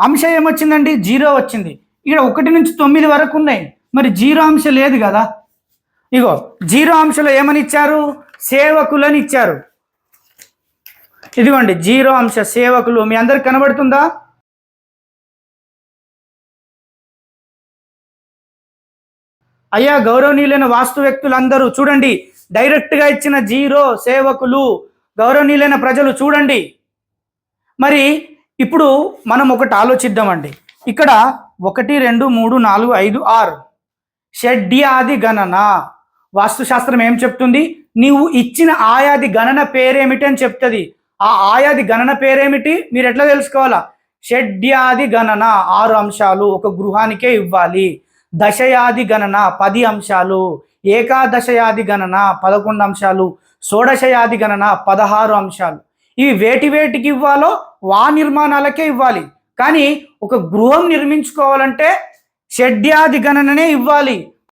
అంశ ఏమొచ్చిందండి? జీరో వచ్చింది. ఇక్కడ ఒకటి నుంచి తొమ్మిది వరకు ఉన్నాయి. మరి జీరో అంశ లేదు కదా? ఇగో జీరో అంశలో ఏమని ఇచ్చారు సేవకులని ఇచ్చారు. ఇదిగోండి జీరో అంశ సేవకులు. మీ అందరికి కనబడుతుందా? అయ్యా గౌరవనీయులైన వాస్తు వ్యక్తులందరూ చూడండి. డైరెక్ట్గా ఇచ్చిన జీరో సేవకులు గౌరవనీయులైన ప్రజలు చూడండి. మరి ఇప్పుడు మనం ఒకటి ఆలోచిద్దామండి. ఇక్కడ ఒకటి రెండు మూడు నాలుగు ఐదు ఆరు. షడ్యాది గణన. వాస్తుశాస్త్రం ఏం చెప్తుంది? నీవు ఇచ్చిన ఆయాది గణన పేరేమిటి అని చెప్తుంది. ఆ ఆయాది గణన పేరేమిటి? మీరు ఎట్లా తెలుసుకోవాలా? షడ్యాది గణన ఆరు అంశాలు ఒక గృహానికే ఇవ్వాలి. దశయాది గణన పది అంశాలు. ఏకాదశయాది గణన పదకొండు అంశాలు. షోడశయాది గణన పదహారు అంశాలు. ఇవి వేటి వేటికి ఇవ్వాలో వా నిర్మాణాలకే ఇవ్వాలి. కానీ ఒక గృహం నిర్మించుకోవాలంటే షడ్యాది గణననే ఇవ్వాలి.